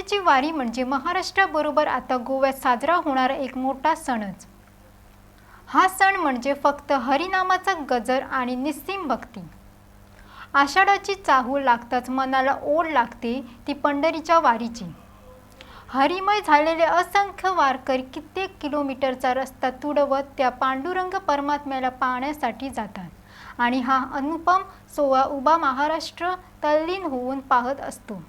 पंढरीची वारी म्हणजे महाराष्ट्राबरोबर आता गोव्यात साजरा होणारा एक मोठा सणच. हा सण म्हणजे फक्त हरिनामाचा गजर आणि निस्सीम भक्ती. आषाढाची चाहूल लागताच मनाला ओढ लागते ती पंढरीच्या वारीची. हरिमय झालेले असंख्य वारकरी कित्येक किलोमीटरचा रस्ता तुडवत त्या पांडुरंग परमात्म्याला पाहण्यासाठी जातात आणि हा अनुपम सोहळा उभा महाराष्ट्र तल्लीन होऊन पाहत असतो.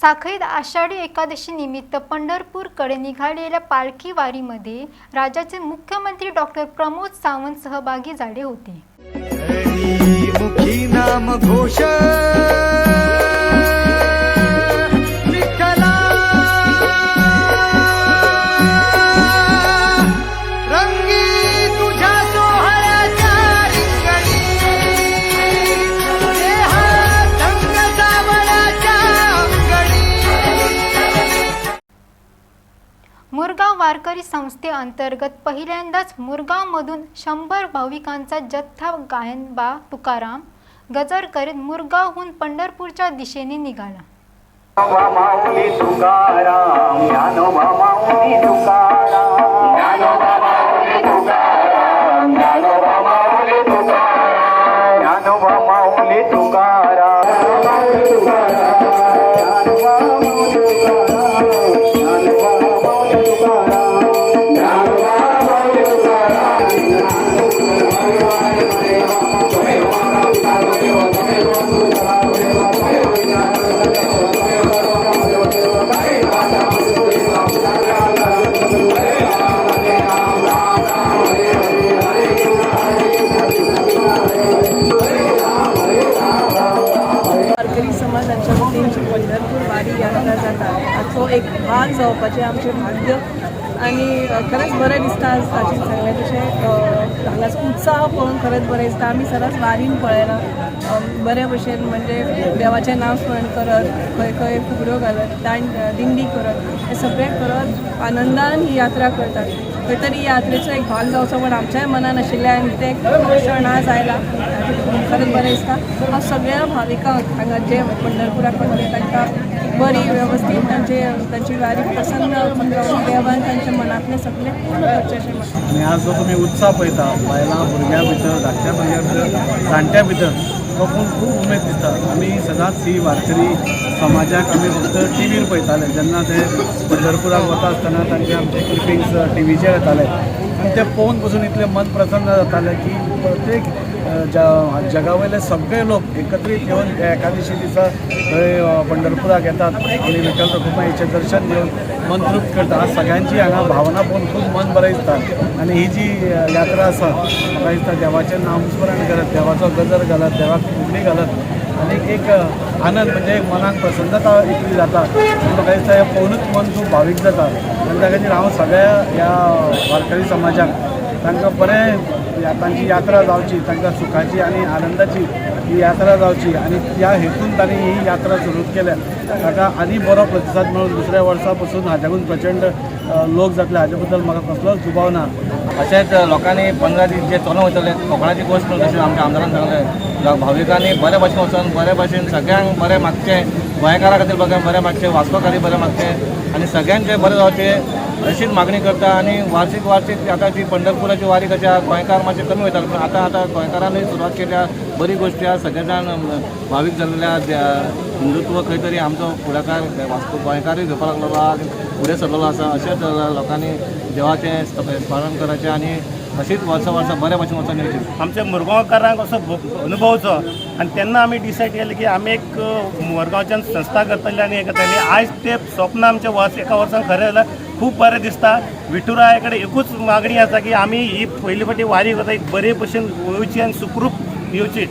साखळीत आषाढी एकादशी निमित्त पंढरपूरकडे निघालेल्या पालखी वारीमध्ये राज्याचे मुख्यमंत्री डॉक्टर प्रमोद सावंत सहभागी झाले होते. संस्थेअंतर्गत पहिल्यांदाच मुरगावमधून शंभर भाविकांचा जथ्था गायनबा तुकाराम गजर करीत मुरगावहून पंढरपूरच्या दिशेने निघाला. तुकाराम. एक भाग जावपाचें आमचें भाग्य. आनी खरेंच बरें दिसता आज ताचें सांगलें तशें हांगाच उत्साह पळोवन खरेंच बरें दिसता. आमी सदांच वारीन पळयला बरे भशेन म्हणजे देवाचें नांव स्मरण करत खंय खंय फुगड्यो घालत दांड दिंडी करत हें सगळें करत आनंदान ही यात्रा करतात. खंय तरी यात्रेचो एक भाग जावचो म्हण आमच्याय मनान आशिल्लें आनी ते क्षण आज आयला. खरेंच बरें दिसता. हांव सगळ्या भाविकांक हांगा जे पंढरपुराक वतले तांकां बरी वेवस्थीत तांचे तांची वारी प्रसन्न देवान त्यांच्या मनातले सगळे आणि आज जो तुम्ही उत्साह पळयता बायलां भुरग्यां भितर धाकट्या भुरग्यां भितर जाणट्या भितर तो पळोवन खूब उमेद दिसता आमी सदांच ही वारकरी समाजाक आमी फक्त टी व्हीर पळयताले जेन्ना ते पंढरपुराक वता आसतना तांचे आमचे क्लिपिंग्स टी व्हीचेर येताले आणि ते पळोवन बसून इतलें मन प्रसन्न जातालें की प्रत्येक ज- जगा वयले सगळे लोक एकत्रीत येवन त्या एकादशी दिसा थंय पंढरपुराक येतात आनी विठ्ठल रखुमाईचें दर्शन घेवन मन तृप्त करता सगळ्यांची हांगा भावना पळोवन खूब मन बरें दिसता आनी ही जी यात्रा आसा म्हाका दिसता देवाचें नामस्मरण करत देवाचो गजर घालत देवाक फुगडी घालत आनी एक आनंद म्हणजे एक मनाक प्रसन्नता इतली जाता. आनी म्हाका पळोवनूच मन खूब भावीक जाता. आनी त्या खातीर हांव सगळ्या ह्या वारकरी समाजाक तांकां बरें तांची यात्रा जावची तांकां सुखाची आनी आनंदाची ही यात्रा जावची. आनी त्या हेतून तांणी ही यात्रा सुरू केल्या. ताका आनी बरो प्रतिसाद मेळून दुसऱ्या वर्सा पसून हाच्याकून प्रचंड लोक जातले. हाज्या बद्दल म्हाका कसलोच दुबाव ना अशेंच लोकांनी पंदरा दीस जे चलून वयतले कोंकणाची गोश्ट न्हू तशें आमच्या आमदारान सांगलें भाविकांनी बरे भशेन वचून बरे भशेन सगळ्यांक बरें मागचें गोंयकारा खातीर बरें बरें मागचें वास्को खातीर बरें मागचें आनी सगळ्यांचें बरें जावचें अशीच मागणी करता आनी वार्षिक वार्षिक आतां जी पंढरपुराची वारी कशी आहा गोंयकार मातशे कमी वयता पूण आतां आतां गोंयकारांनी सुरवात केल्या बरी गोश्टी आहा सगळे जाण भावीक जाल्ल्या हिंदुत्व खंय तरी आमचो फुडाकार वास्को गोंयकारूय घेवपाक लागलो आहा फुडें सरलेलो आसा अशेंच लोकांनी देवाचें स्मरण करचें आनी अशीच वर्सा वर्सा बऱ्या भशेन वचून येवचें आमच्या मुरगांवकारांक असो अनुभवचो. आनी तेन्ना आमी डिसायड केलें की आमी एक मुरगांवच्यान संस्था करतली आनी हें करतली. आयज ते स्वप्न आमच्या वर्स एका वर्सान खरें जाल्यार खूब बरें दिसता. विठुराया कडेन एकूच मागणी आसा की आमी ही पयली फावटी वारी करता एक बरे भशेन येवची आनी सुखरूप येवची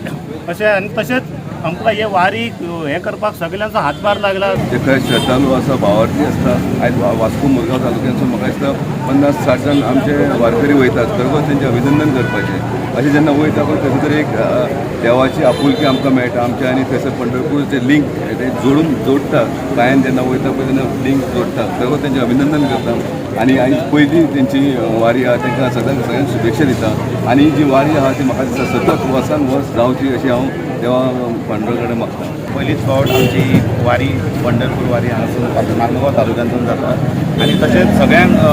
अशें आनी तशेंच आमकां हे वारी हें करपाक सगळ्यांचो हातभार लागला. जे खंय श्रद्धालू आसा भावार्थी आसता आयज वास्को मुरगांव तालुक्यांचो म्हाका दिसता पन्नास साठ जाण आमचे वारकरी वयतात. खरोखर तेंचें अभिनंदन करपाचें. अशें जेन्ना वयता पळय खंय तरी एक देवाची आपुलकी आमकां मेळटा. आमच्या आनी थंयसर पंढरपूरचें लिंक ते जोडून जोडटा गायन जेन्ना वयता पळय तेन्ना लिंक जोडटा खरोखर तेंचें अभिनंदन करता. आनी आयज पयलीं तेंची वारी आहा तेंकां सगळ्यांक सगळ्यांक शुभेच्छा दिता. आनी जी वारी आहा ती म्हाका दिसता सतत वर्सान वर्स जावची अशी हांव देवा पांडुरंगा कडेन मागता पयलीच फावट आमची वारी पंढरपूर वारी हांगासून नांदगांव तालुक्यांतून जाता. आनी तशेंच सगळ्यांक अ,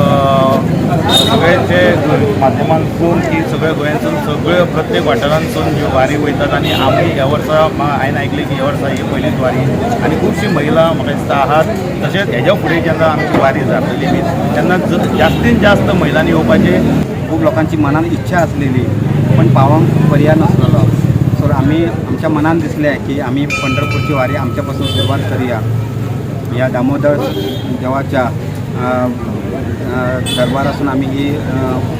सगळ्यांचे माध्यमांतसून की सगळ्या गोंयांतसून सगळ्यो प्रत्येक वाठारांतसून ज्यो वारी वयतात आनी आमी ह्या वर्सा हांवें आयकलें की ह्या वर्सा ही पयलीच वारी. आनी खुबशी महिला म्हाका दिसता आहात. तशेंच हेज्या फुडें जेन्ना आमची वारी जातली बी तेन्ना जास्तीत जास्त महिलांनी येवपाचे खूप लोकांची मनात इच्छा असलेली पण पावंक पर्याय सो आम्ही आमच्या मनात दिसले की आम्ही पंढरपूरची वारी आमच्यापासून सुरुवात करूया. या दामोदर देवाच्या अ, दरबारासून आम्ही ही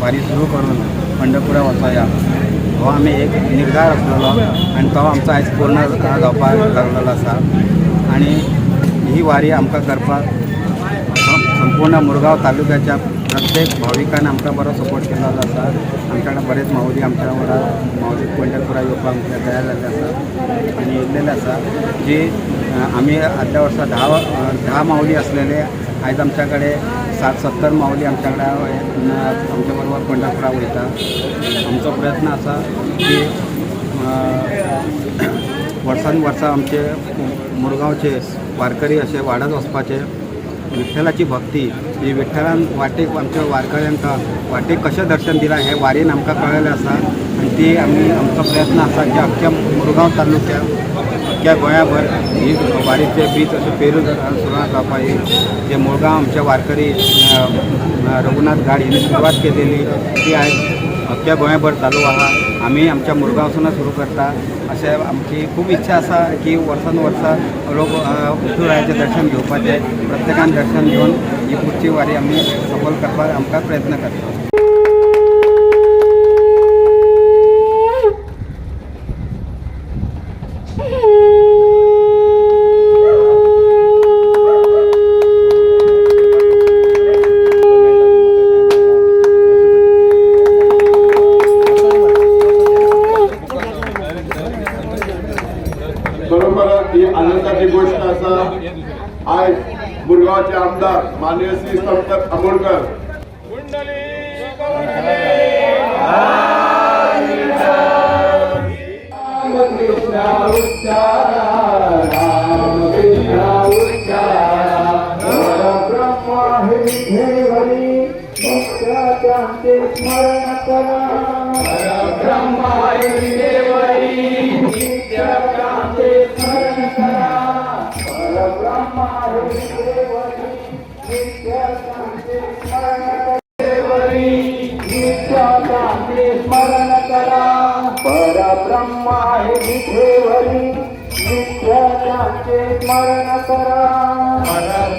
वारी सुरू करून पंढरपुरा वाचूया हो आम्ही एक निर्धार असलेलो आणि तो आमचो आयज पूर्ण जावपाक लागलेलो आसा आणि ही वारी आमकां करपाक संपूर्ण मुरगांव तालुक्याच्या प्रत्येक भाविकान आमकां बरो सपोर्ट केल्लो आसा आमच्या कडेन बरेच माऊली आमच्या वांगडा माऊली पंढरपुरा येवपाक आमच्या तयार जाल्ले आसा आनी येयल्लेले आसा जी आमी आदल्या वर्सा धा धा माऊली आसलेले आयज आमच्या कडेन सात सत्तर माऊली आमच्या कडेन आमच्या बरोबर पंढरपुरा वयता आमचो प्रयत्न आसा की वर्सान वर्सा आमचे मुरगांवचे वारकरी असे वाडत वचपाचे विठ्ठलाची भक्ती ही विठ्ठलान वाटेक आमच्या वारकऱ्यांक वाटेक कशें दर्शन दिलां हें वारेन आमकां कळलेलें आसा. आनी ती आमी आमचो प्रयत्न आसा की अख्ख्या मुरगांव तालुक्यात अख्ख्या गोंयाभर ही वारीचे बीच अशें पेरू सुरवात जावपा ही. जे मुळगांव आमच्या वारकरी रघुनाथ गाड हिने सुरवात केलेली. ती आज अख्ख्या गोंयाभर चालू आहा. आमी आमच्या मुरगावसून सुरू करता. अशें आमची खूब इच्छा आसा की वर्सान वर्सा लोक विठुरायाचें दर्शन घेवपाचें प्रत्येकान दर्शन घेवन ही पुढची वारी आमी सफल करपाक आमकां प्रयत्न करता. मुरगावचे आमदार माननीय श्री संपत आमोणकर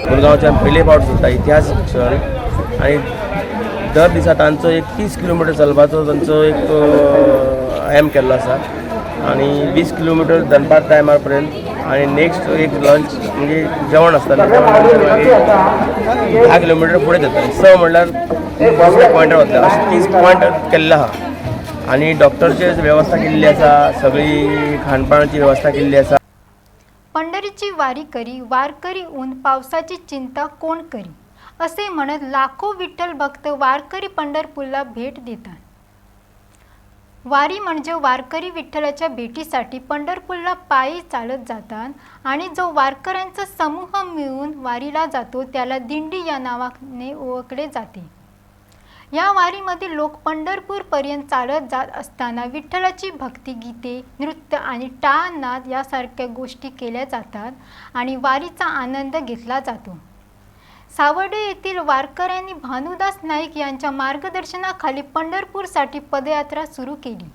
गुरगावच्या पयले फावट सुद्धा इतिहास क्षण. आनी दर दिसा तांचो एक तीस किलोमिटर चलपाचो तांचो एक एम केल्लो आसा आनी वीस किलोमिटर दनपार टायमार पर्यंत आनी नेक्स्ट एक लंच म्हणजे जेवण असताना. धा किलोमिटर फुडें जाता स म्हणल्यार दुसऱ्या पॉयंटार वतले अशें तीस पॉयंट केल्ले आहा आनी डॉक्टरची वेवस्था केल्ली आसा सगळी खानपानाची वेवस्था केल्ली आसा पंढरीची वारी करी वारकरी ऊन पावसाची चिंता कोण करी? असे म्हणत लाखो विठ्ठल भक्त वारकरी पंढरपूरला भेट देतात. वारी म्हणजे वारकरी विठ्ठलाच्या भेटीसाठी पंढरपूरला पायी चालत जातात आणि जो वारकऱ्यांचा समूह मिळून वारीला जातो त्याला दिंडी या नावाने ओळखले जाते. या वारीमध्ये लोक पंढरपूरपर्यंत चालत जात असताना विठ्ठलाची भक्तिगीते नृत्य आणि टाळ नाद यासारख्या गोष्टी केल्या जातात आणि वारीचा आनंद घेतला जातो. सावर्डे येथील वारकऱ्यांनी भानुदास नाईक यांच्या मार्गदर्शनाखाली पंढरपूरसाठी पदयात्रा सुरू केली.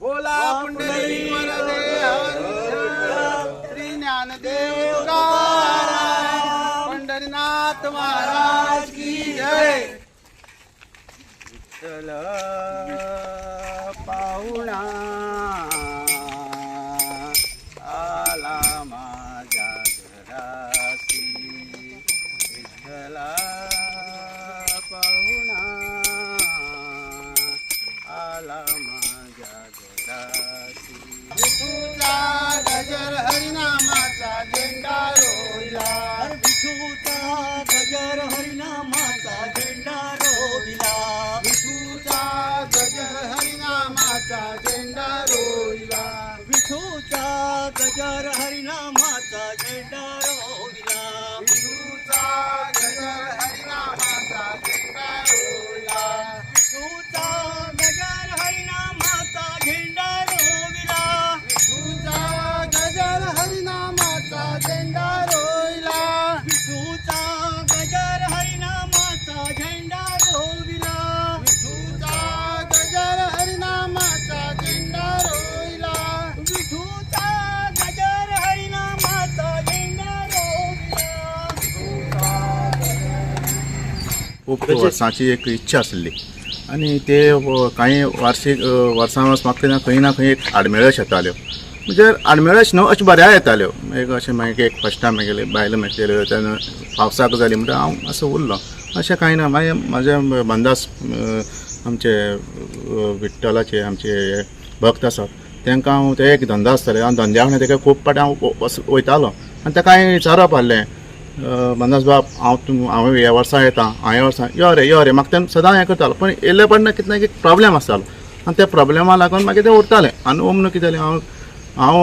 बोला पुंडली श्री ज्ञानदेव पंढरीनाथ महाराज की जय विठ्ठल खूब एक इच्छा आसली आनी ते कांय वार्षिक वर्सां वर्स म्हाका ना खंय ना खंय एक आडमेळच येताल्यो म्हणजे आडमेळच न्हू अशें बऱ्या येताल्यो एक अशें मागीर एक फस्ट टायम मागीर बायलो मेळटल्यो तेन्ना पावसाक जाली म्हणटा हांव असो उरलो अशें कांय ना मागीर म्हाजे बंदास आमचे विठ्ठलाचे आमचे भक्त आसात तांकां हांव ते एक धंदो आसताले हांव धंद्या वांगडा ताका खूब पाटी हांव वयतालो आनी ताका हांवें विचारप आसलें मनोज बाब हांव तुम हांव ह्या वर्सा येता हांव ह्या वर्सा यो रे यो रे म्हाका तेन्ना सदां हें करतालो पूण येयले पडना कितें ना कितें प्रॉब्लेम आसतालो. आनी त्या प्रॉब्लेमा लागून मागीर तें उरतालें. आनी ओम कितें जालें हांव हांव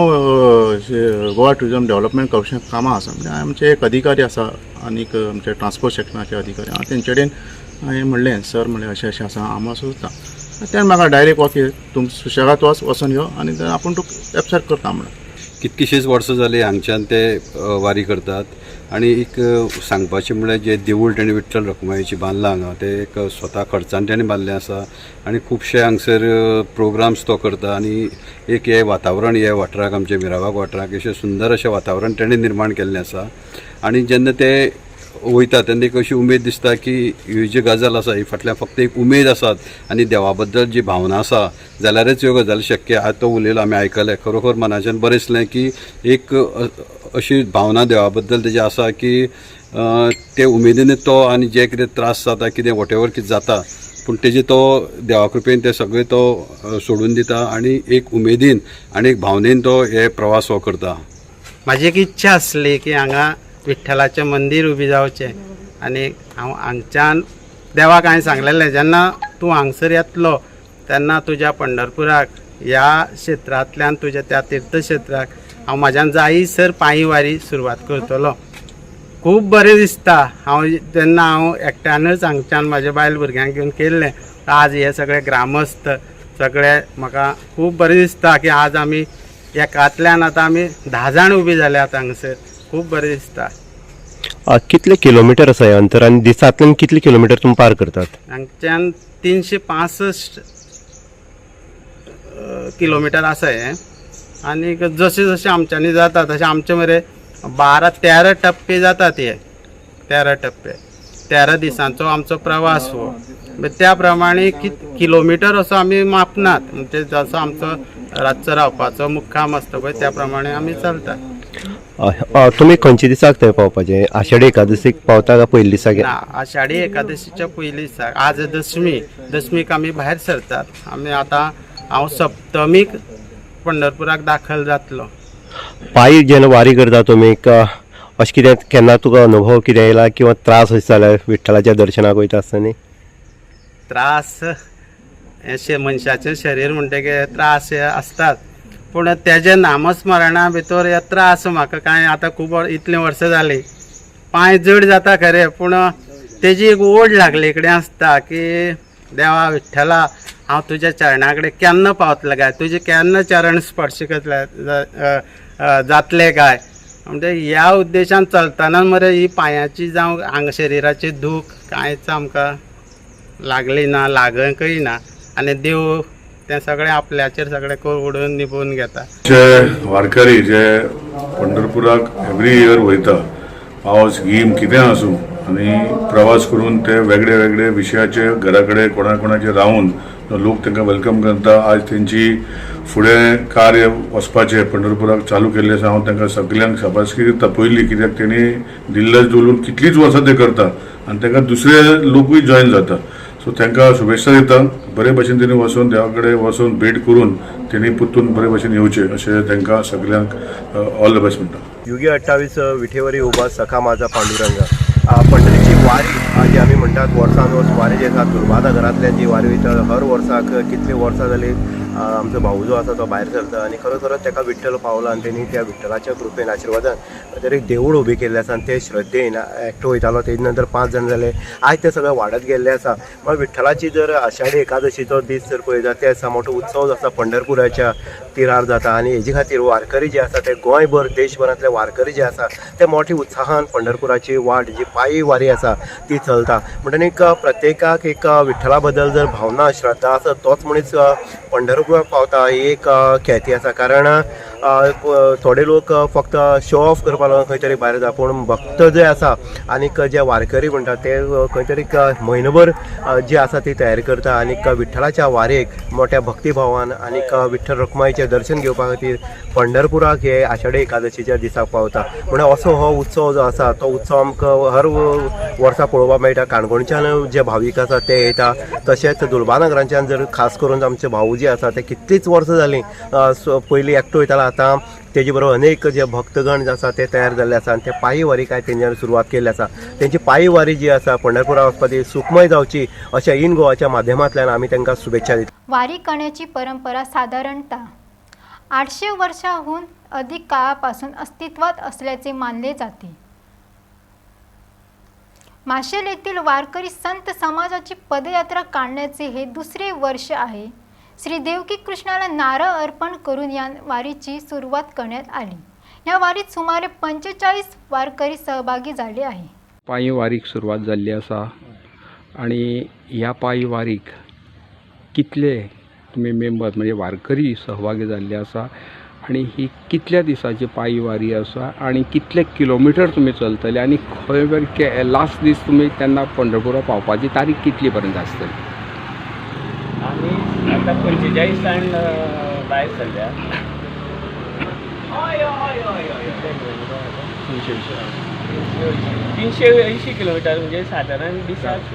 गोवा टुरिजम डेव्हलपमेंट कमिशन कामां आसा. म्हणजे आमचे एक अधिकारी आसा आनीक आमचे ट्रान्सपोर्ट सेक्शनाचे अधिकारी. हांव तेंचे कडेन हांवें म्हणलें सर म्हणलें अशें अशें आसा हांव मातसो वता तेणें म्हाका डायरेक्ट वॉकी तुम सुशेगाद वच वचून यो आनी आपूण तुका एक्सेप्ट करता म्हणून. कितकीशींच वर्सां जालीं हांगच्यान ते वारी करतात. आनी एक सांगपाचें म्हळ्यार जे देवूळ तेणें विठ्ठल रखुमाईची बांदलां हांगा तें एक स्वता खर्चान तेणें बांदलें आसा आनी खुबशे हांगसर प्रोग्राम्स तो करता आनी एक हें वातावरण हे वाठाराक आमच्या मिराबाग वाठाराक अशें सुंदर अशें वातावरण तेणें निर्माण केल्लें आसा. आनी जेन्ना ते वयता तेन्ना एक अशी उमेद दिसता की ही जी गजाल आसा ही फाटल्यान फक्त एक उमेद आसात आनी देवा बद्दल जी भावना आसा जाल्यारच ह्यो गजाली शक्य आज तो उलयलो आमी आयकलें खरोखर मनाच्यान बरें दिसलें की एक अशी भावना देवा बद्दल तेजी आसा की ते उमेदीन तो आनी जे कितें त्रास जाता कितें वॉटेवर कितें जाता पूण तेजे तो देवा कृपेन ते सगळे तो सोडून दिता आनी एक उमेदीन आनी एक भावनेन तो हे प्रवास हो करता. म्हाजी एक इच्छा आसली की हांगा विठ्ठलाचें मंदीर उबी जावचें. आनी हांव हांगच्यान देवाक हांवें सांगलेलें जेन्ना तूं हांगसर येतलो तेन्ना तुज्या पंढरपुराक ह्या क्षेत्रांतल्यान तुज्या त्या तीर्थक्षेत्राक हांव म्हाज्यान जायसर पांयी वारी सुरवात करतलो. खूब बरें दिसता. हांव तेन्ना हांव एकट्यानच हांगच्यान म्हाज्या बायल भुरग्यांक घेवन केल्लें आज हे सगळे ग्रामस्थ सगळे म्हाका खूब बरें दिसता की आज आमी एकांतल्यान आतां आमी धा जाण उबी जाल्यात हांगसर. खूब बरें दिसता. कितले किलोमिटर आसा हें अंतर आनी दिसांतल्यान कितले किलोमिटर तुमी पार करतात? हांगच्यान तिनशे पासश्ट किलोमिटर आसा हें आनी जशें जशें आमच्यांनी जाता तशें आमचे मरे बारा तेरा टप्पे जातात हे. तेरा टप्पे. तेरा दिसांचो आमचो प्रवास हो. त्या प्रमाणे कि किलोमिटर असो आमी मापनात म्हणजे जसो आमचो रातचो रावपाचो मुक्काम आसता पळय त्या प्रमाणे आमी चलतात तुमी खंयच्या दिसाक थंय पावपाचे? आषाढी एकादशीक पावता काय पयल्या दिसाक ना आषाढी एकादशीच्या पयलीं दिसाक आज दशमी. दशमीक आमी भायर सरतात. आमी आतां हांव सप्तमीक पंढरपुराक दाखल जातलो. पायी जेन्ना वारी करता तुमी अशें कितें केन्ना तुका अनुभव कितें येयला किंवा त्रास अशें जाल्यार विठ्ठलाच्या दर्शनाक वयता आसतना त्रास हे शे मनशाचें शरीर म्हणटकीर त्रास हे आसतात पूण तेजे नामस्मरणा भितर हे त्रास म्हाका कांय आतां खूब इतलीं वर्सां जालीं पांय जड जाता खरें पूण तेजी एक ओड लागले कडेन आसता की देवा विठ्ठला हांव तुज्या चरणा कडेन केन्ना पावतलें काय तुजे केन्ना चरण स्पर्श करतले जातले काय म्हणजे ह्या उद्देशान चलतना मरे ही पांयाची जावं हांगा शरिराची दूख कांयच आमकां लागली ना लागकय ना. आनी देव तें सगळें आपल्याचेर सगळें उडोवन निभून घेता. जे वारकरी जे पंढरपुराक एवरी इयर वयता पावस गीम कितें आसूं आणि प्रवास करून ते वेगळे वेगळे विशयाचे घरा कडेन कोणा कोणाचे रावून लोक तांकां वेलकम करता. आज तेंची फुडें कार्य वचपाचें पंढरपुराक चालू केल्लें आसा हांव तांकां सगल्यांक शाबासकी दिता. पयली कित्याक तेणी दिल्लज दवरून कितलींच वर्सां ते करता आनी तांकां दुसरे लोकूय जॉयन जाता. सो तांकां शुभेच्छा दिता. बरे भशेन तेणी वचून देवा कडेन वचून भेट करून तेणी परतून बरे भशेन येवचें अशें तांकां सगल्यांक ऑल द बेस्ट म्हणटा युगी अठ्ठावीस विठेवरी उबा सखा माझा पांडुरंगा. पंढरीची वारी जी आमी म्हणटात वर्सान वर्स वारी जी आसा दुर्बा घरांतल्यान जी वारी वयता हर वर्साक कितली वर्सां जाली आमचो भाऊ जो आसा तो भायर सरता आनी खरोखरच ताका विठ्ठल पावला आनी तेणी त्या विठ्ठलाच्या कृपेन आशिर्वादान तर एक देवूळ उबी केल्लें आसा आनी ते श्रद्धेन एकटो वयतालो तेजे नंतर पांच जाण जाले आयज ते सगळें वाडत गेल्लें आसा म्हळ्यार विठ्ठलाची जर आषाढी एकादशीचो दीस जर पळयता ते आसा मोठो उत्सव जो आसा पंढरपुराच्या तिरार जाता आनी हेजे खातीर वारकरी जे आसा ते गोंयभर देशभरांतले वारकरी जे आसा ते मोठ्या उत्साहान पंढरपुराची वाट जी पायी वारी आसा ती चलता. म्हणटनीक प्रत्येकाक एक विठ्ठला बद्दल जर भावना श्रद्धा आसा तोच मनीस पंढरपूर पंढरपुराक पावता ही एक ख्याती आसा कारण थोडे लोक फक्त शो ऑफ करपा लागून खंय तरी भायर जाता पूण भक्त जे आसा आनीक जे वारकरी म्हणटा ते खंय तरी म्हयनोभर जी आसा ती तयारी करता आनीक विठ्ठलाच्या वारेक मोठ्या भक्तीभावान आनीक विठ्ठल रखमाईचें दर्शन घेवपा खातीर पंढरपुराक हे आषाढी एकादशीच्या दिसाक पावता. म्हणल्यार असो हो उत्सव जो आसा तो उत्सव आमकां हर वर्सा पळोवपाक मेळटा. काणकोणच्यान जे भावीक आसा ते येता. तशेंच दुलबानगरांच्यान जर खास करून आमचे भाऊ जे आसा आतां कितलींच वर्सां जालीं पयलीं एकटो वयतालो आतां. तेजे बरोबर अनेक जे भक्तगण जे आसा ते तयार जाल्ले आसा आनी ते पायी वारी काय तेंच्यानी सुरवात केल्ली आसा तेंची पायी वारी जी आसा पंढरपुरा वचपाची सुखमय जावची अशा इन गोवाच्या माध्यमांतल्यान आमी तांकां शुभेच्छा दिता. वारी करण्याची परंपरा साधारणतः आठशे वर्षाहून अधिक काळापासून अस्तित्वात असल्याचे मानले जाते. माशेल येथील वारकरी संत समाजाची पदयात्रा काढण्याचे हे दुसरे वर्ष आहे. श्री देवकी कृष्णाला नारळ अर्पण करून या वारीची सुरुवात करण्यात आली. या वारीत सुमारे पंचेचाळीस वारकरी सहभागी झाले आहे. पायी वारीक सुरवात जाल्ली आसा आनी ह्या पायी वारीक कितले तुमी मेंबर म्हणजे वारकरी सहभागी जाल्ले आसा आनी ही कितल्या दिसाची पायी वारी आसा आनी कितले किलोमिटर तुमी चलतले. आनी खंय लास्ट दीस तुमी तेन्ना पंढरपुरा पावपाची तारीख कितली पर्यंत आसतली आतां पंचेचाळीसान भायर सरल्या तिनशे अंयशी किलोमिटर म्हणजे सादारण दिसाक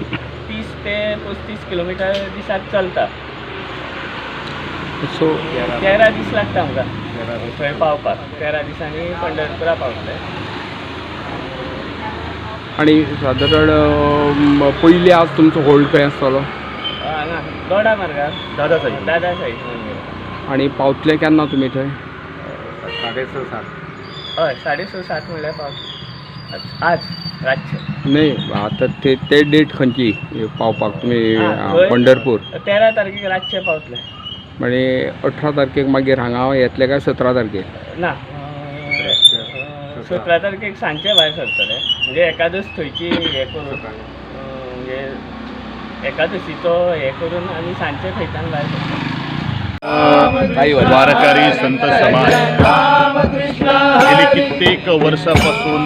तीस ते पस्तीस किलोमिटर दिसाक चलता सो तेरा दीस लागता आमकां थंय पावपाक तेरा दिसांनी पंढरपुरा पावतले आनी सादारण पयली आज तुमचो होल्ड खंय आसतलो हांगा दोडा मार्गार दादा साहेब दादा साईड आनी पावतले केन्ना तुमी थंय साडे स सात. हय साडे स सात म्हणल्यार पावतले आज रातचे न्ही आतां ते ते डेट खंयची पावपाक तुमी आ, थंय पंढरपूर. तेरा तारखेक रातचे पावतले. म्हणजे अठरा तारखेक मागीर हांगा येतले काय सतरा तारखेक? ना. सतरा तारखेक सांजचे भायर सरतले. म्हणजे एकादश थंयची हे करून अं, म्हणजे एकादशीचो हे करून आमी सांजचे थंयच्यान भायर सरतले द्वारकारी संत समाज. गेली कित्येक वर्षापासून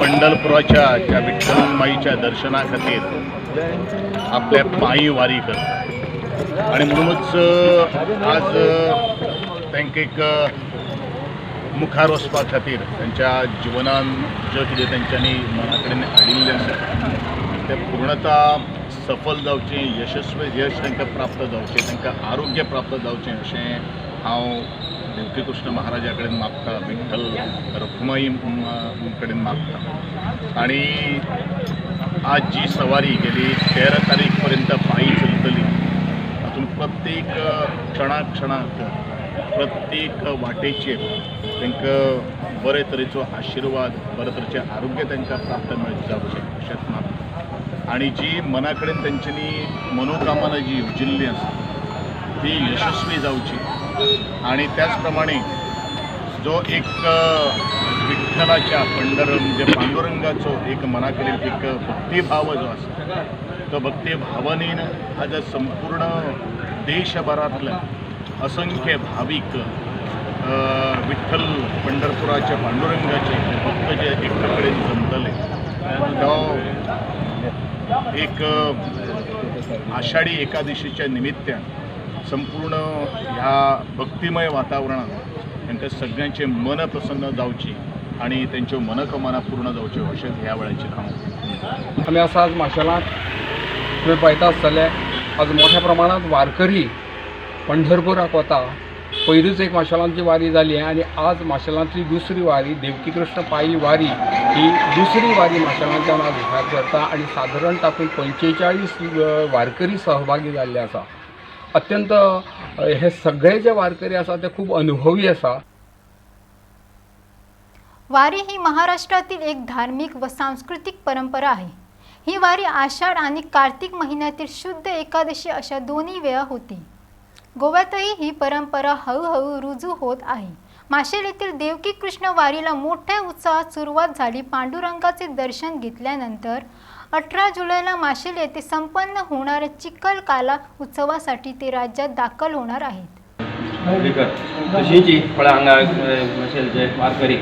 पंढरपुराच्या ज्या विठ्ठलमाईच्या दर्शना खातीर आपल्या पायी वारी करता आणि म्हणूनच आज तांकां एक मुखार वचपा खातीर त्यांच्या जिवनान जे कितें तेंच्यांनी मना कडेन हाडिल्लें आसा तें पूर्णता सफल जावचें यशस्वी यश तांकां प्राप्त जावचें तांकां आरोग्य प्राप्त जावचें अशें हांव देवकी कृष्ण महाराजा कडेन मागता विठ्ठल रखुमाई कडेन मागता. आनी आज जी सवारी गेली तेरा तारीख पर्यंत पायी चलतली. तातूंत प्रत्येक क्षणा क्षणाक प्रत्येक वाटेचेर तांकां बरे तरेचो आशिर्वाद बरे तरेचें आरोग्य तांकां प्राप्त मेळचें जावचें अशेंच मागता. आणि जी मना कडेन तेंच्यांनी मनोकामना जी उजिल्ली आसा ती यशस्वी जावची आणि त्याच प्रमाणे जो एक विठ्ठलाच्या पंढर म्हणजे पांडुरंगाचो एक मना कडेन एक भक्तिभाव जो असा तो भक्तिभावनेन आज संपूर्ण देशभरातल्या असंख्य भावीक विठ्ठल पंढरपुराच्या पांडुरंगाचे भक्त जे एका कडेन जमतले तो एक आषाढी एकादशीच्या निमित्तान संपूर्ण ह्या भक्तिमय वातावरणात तांकां सगळ्यांचे मन प्रसन्न जावची आणि त्यांच्यो मनकमना पूर्ण जावच्यो अशें ह्या वेळाचेर हांव आमी आसा आज माशेलांत तुमी पळयता आसतले आज मोठ्या प्रमाणात वारकरी पंढरपुराक वता पहिलीच एक माशालांची वारी जाली आनी आज माशेलांतली दुसरी वारी देवकी कृष्ण पायी वारी ही दुसरी वारी माशालांच्या नाव विहार करता आनी सादारण तातून पंचेचाळीस वारकरी सहभागी जाल्ले आसा अत्यंत हे सगळे जे वारकरी आसा ते खूब अनुभवी आसा वारी ही महाराष्ट्रातील एक धार्मिक व सांस्कृतिक परंपरा आहे. ही वारी आषाढ आणि कार्तिक महिन्यातील शुद्ध एकादशी अशा दोन्ही वेळा होती. गोव्यातही ही परंपरा हळूहळू रुजू होत आहे. माशेल येथील देवकी कृष्ण वारीला मोठ्या उत्साहात सुरुवात झाली. पांडुरंगाचे दर्शन घेतल्यानंतर अठरा जुलैला माशेल येथे संपन्न होणाऱ्या चिखलकाला उत्सवासाठी ते राज्यात दाखल होणार आहेत. माशेलचे वारकरी.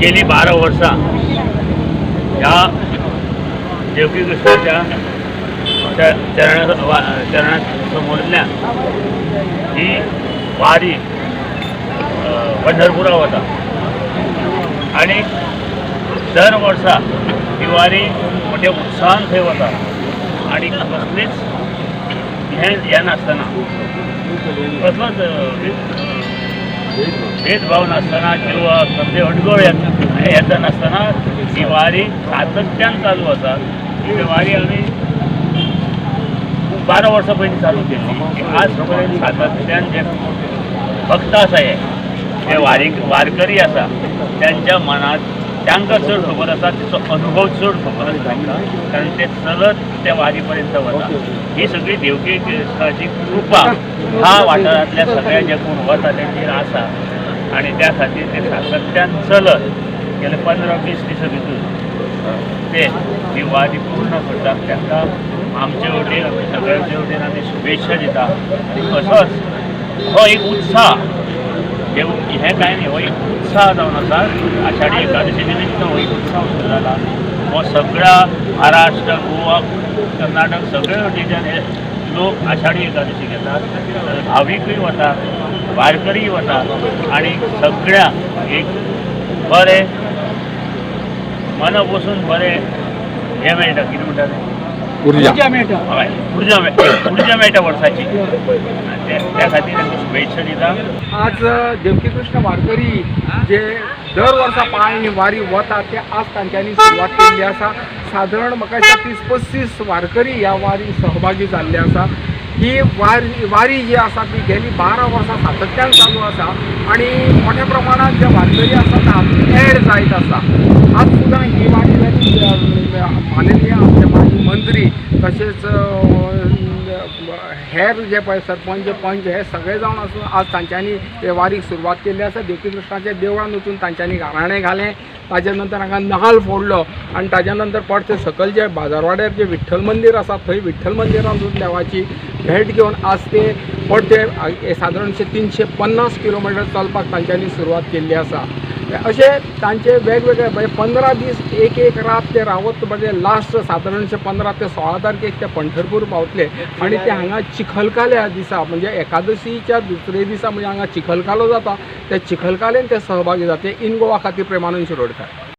गेली बारा वर्सां ह्या देवकी कृष्णाच्या च- चरणा चरणा समोरल्यान ही वारी पंढरपुरा वता आणि दर वर्सा दिवाळी मोठ्या उत्साहान थंय वता आणि कसलीच हे हें नासतना. कसलोच भेदभाव नासतना किंवा कसले अडगळ येत येता नासतना ही सातत्यान चालू आसा दिवाळी वारी आमी बारा वर्सां पयलीं चालू केली. आज पर्यंत सातत्यान जे भक्त आसा हे हे वारीक वारकरी आसा त्यांच्या मनात तांकां चड खबर आसा तिचो अनुभव चड खबर आसा तांकां कारण ते चलत त्या वारी पर्यंत वता ही सगळी देवकी कृष्णाची कृपा ह्या वाठारांतल्या सगळ्या जे कोण वता तेंचेर आसा आणि त्या खातीर ते सातत्यान चलत गेले पंदरा वीस दिसां भितर ते ही वारी पूर्ण करतात. तांकां आमचे वटेन आमी सगळ्यांचे वटेन आमी शुभेच्छा दिता असोच हो एक उत्साह हे हे काय नाही हो एक उत्साह जावन आसा आषाढी एकादशी निमित्त हो एक उत्साह सुरू जाला हो सगळ्या महाराष्ट्र गोवा कर्नाटक सगळे वटेच्यान हे लोक आषाढी एकादशी घेतात. भाविकूय वता वारकरी वता आणि सगळ्या एक बरें मन बसून बरें हे मेळटा कितें म्हणटा तें उर्जा मेळटा हय उर्जा मेळ उर्जा मेळटा वर्साची त्यासाठी त्या शुभेच्छा दिता. आज देवकी कृष्ण वारकरी जे दर वर्सा पांय वारी वता ते आज तांच्यांनी सुरवात केल्ली आसा सादारण म्हाका दिसता तीस पस्तीस वारकरी ह्या वारी सहभागी जाल्ले आसा ही वारी वारी जी आसा ती गेली बारा वर्सां सातत्यान चालू आसा आणि मोठ्या प्रमाणात जे वारकरी आसा हातूंत एड जायत आसा आज सुद्दां ही वारी माननीय आमचे माजी मंत्री तशेंच हेर जे पळय सरपंच पंच हे सगळे जावन आसून आज तांच्यांनी हे वारीक सुरवात केल्ली आसा देवकी कृष्णाच्या देवळान वचून तांच्यांनी गाराणें घालें. ताज्या नंतर हांगा नाल फोडलो. आनी ताज्या नंतर परते सकयल जे बाजारवाड्यार जे विठ्ठल मंदीर आसा थंय विठ्ठल मंदिरान वचून देवाची भेट घेवन आज ते परते सादारणशे तिनशे पन्नास किलोमिटर चलपाक तांच्यांनी सुरवात केल्ली आसा असे तांचे वेगवेगळे म्हणजे पंदरा दीस एक एक रात ते रावत म्हणजे लास्ट साधारणशे पंदरा ते सोळा तारखेक ते पंढरपूर पावतले. आणि ते हांगा चिखलकाल्या दिसा म्हणजे एकादशीच्या दुसरे दिसा म्हणजे हांगा चिखलकालो जाता. त्या चिखलकालेन ते सहभागी जाते. इन गोवा खातीर प्रेमानंद शिरोडकर.